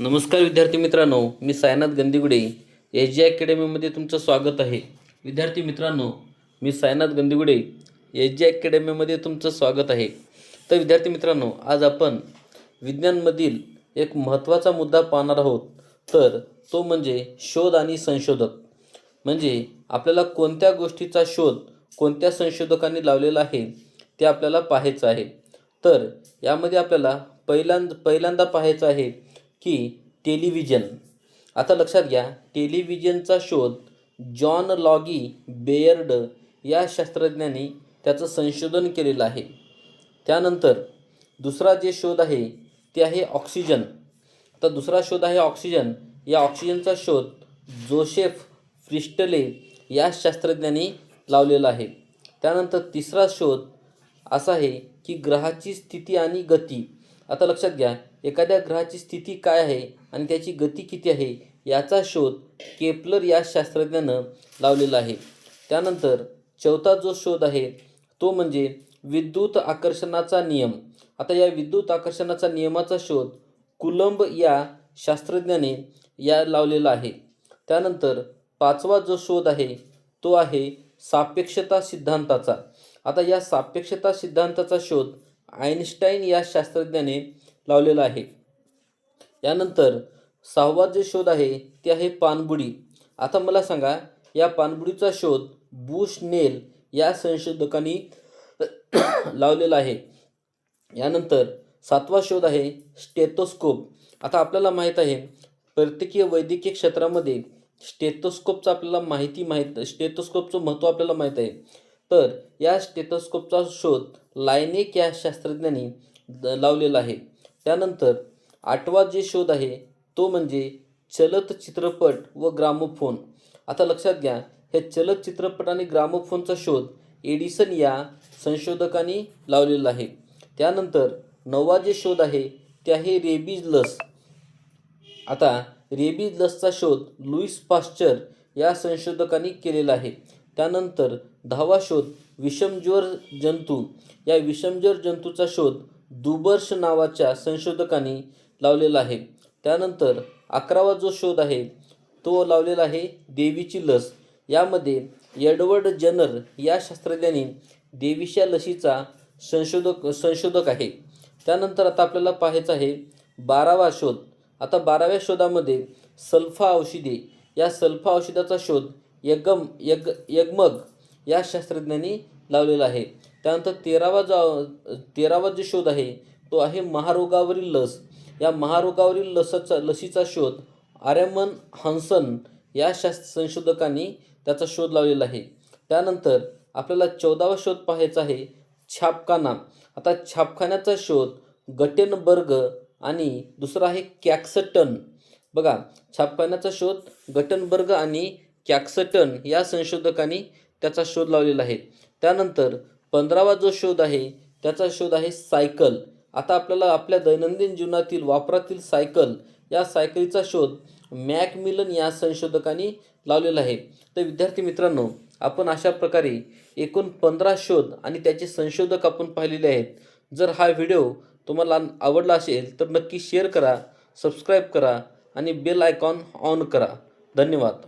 नमस्कार विद्यार्थी मित्रांनो मी सायनाथ गंदिगुडे. एस जी अकॅडमीमध्ये तुमचं स्वागत आहे. विद्यार्थी मित्रांनो मी सायनाथ गंदिगुडे. एस जी अकॅडमीमध्ये तुमचं स्वागत आहे. तर विद्यार्थी मित्रांनो आज आपण विज्ञानमधील एक महत्त्वाचा मुद्दा पाहणार आहोत. तर तो म्हणजे शोध आणि संशोधक. म्हणजे आपल्याला कोणत्या गोष्टीचा शोध कोणत्या संशोधकांनी लावलेला आहे ते आपल्याला पाहायचं आहे. तर यामध्ये आपल्याला पहिल्यांद पहिल्यांदा पाहायचं आहे की टेलिव्हिजन. आता लक्षात घ्या टेलिव्हिजनचा शोध जॉन लॉगी बेयर्ड या शास्त्रज्ञांनी त्याचं संशोधन केलेलं आहे. त्यानंतर दुसरा जे शोध आहे ते आहे ऑक्सिजन. तर दुसरा शोध आहे ऑक्सिजन. या ऑक्सिजनचा शोध जोसेफ फ्रिस्टले या शास्त्रज्ञांनी लावलेला आहे. त्यानंतर तिसरा शोध असा आहे की ग्रहाची स्थिती आणि गती. आता लक्षात घ्या एखाद्या ग्रहाची स्थिती काय आहे आणि त्याची गती किती आहे याचा शोध केपलर या शास्त्रज्ञानं लावलेला आहे. त्यानंतर चौथा जो शोध आहे तो म्हणजे विद्युत आकर्षणाचा नियम. आता या विद्युत आकर्षणाचा नियमाचा शोध कुलंब या शास्त्रज्ञाने या लावलेला आहे. त्यानंतर पाचवा जो शोध आहे तो आहे सापेक्षता सिद्धांताचा. आता या सापेक्षता सिद्धांताचा शोध आईन्स्टाईन या शास्त्रज्ञाने लावलेला आहे. यानंतर सहावा जे शोध आहे ते आहे पाणबुडी आता मला सांगा या पाणबुडीचा शोध बुश नेल या संशोधकांनी लावलेला आहे. यानंतर सातवा शोध आहे स्टेथोस्कोप. आता आपल्याला माहीत आहे प्रत्येकीय वैद्यकीय क्षेत्रामध्ये स्टेथोस्कोपचं आपल्याला माहिती माहीत स्टेथोस्कोपचं महत्त्व आपल्याला माहीत आहे. तर या स्टेथोस्कोपचा शोध लायनेक या शास्त्रज्ञांनी लावलेला आहे. त्यानंतर आठवा जे शोध आहे तो म्हणजे चलत चित्रपट व ग्रामोफोन. आता लक्षात घ्या हे चलत चित्रपट आणि ग्रामोफोनचा शोध एडिसन या संशोधकांनी लावलेला आहे. त्यानंतर नववा जे शोध आहे ते आहे रेबीज लस आता रेबीज लसचा शोध लुईस पाश्चर या संशोधकांनी केलेला आहे. त्यानंतर दहावा शोध विषमज्वर जंतू. या विषमज्वर जंतूचा शोध दुबर्श नावाच्या संशोधकांनी लावलेला आहे. त्यानंतर अकरावा जो शोध आहे तो लावलेला आहे देवीची लस. यामध्ये एडवर्ड जनर या शास्त्रज्ञांनी देवीच्या लसीचा संशोधक संशोधक आहे. त्यानंतर आता आपल्याला पाहायचं आहे बारावा शोध. आता बाराव्या शोधामध्ये सल्फा औषधे. या सल्फा औषधाचा शोध यगम यग यगमग या शास्त्रज्ञांनी लावलेला आहे. त्यानंतर तेरावा जो तेरावा जो शोध आहे तो आहे महारोगावरील लस. या महारोगावरील लसाचा लसीचा शोध आर्यमन हन्सन या शास्त्र संशोधकांनी त्याचा शोध लावलेला आहे. त्यानंतर आपल्याला चौदावा शोध पाहायचा आहे छापखाना. आता छापखान्याचा शोध गटेनबर्ग आणि दुसरा आहे कॅक्सटन. बघा छापखान्याचा शोध गटनबर्ग आणि कॅक्सटन या संशोधकांनी त्याचा शोध लावलेला आहे. त्यानंतर पंधरावा जो शोध आहे त्याचा शोध आहे सायकल. आता आपल्याला आपल्या दैनंदिन जीवनातील वापरातील सायकल या सायकलीचा शोध मॅकमिलन या संशोधकांनी लावलेला आहे. तर विद्यार्थी मित्रांनो आपण अशा प्रकारे एकूण पंधरा शोध आणि त्याचे संशोधक आपण पाहिलेले आहेत. जर हा व्हिडिओ तुम्हाला आवडला असेल तर नक्की शेअर करा सबस्क्राईब करा आणि बेल आयकॉन ऑन करा. धन्यवाद.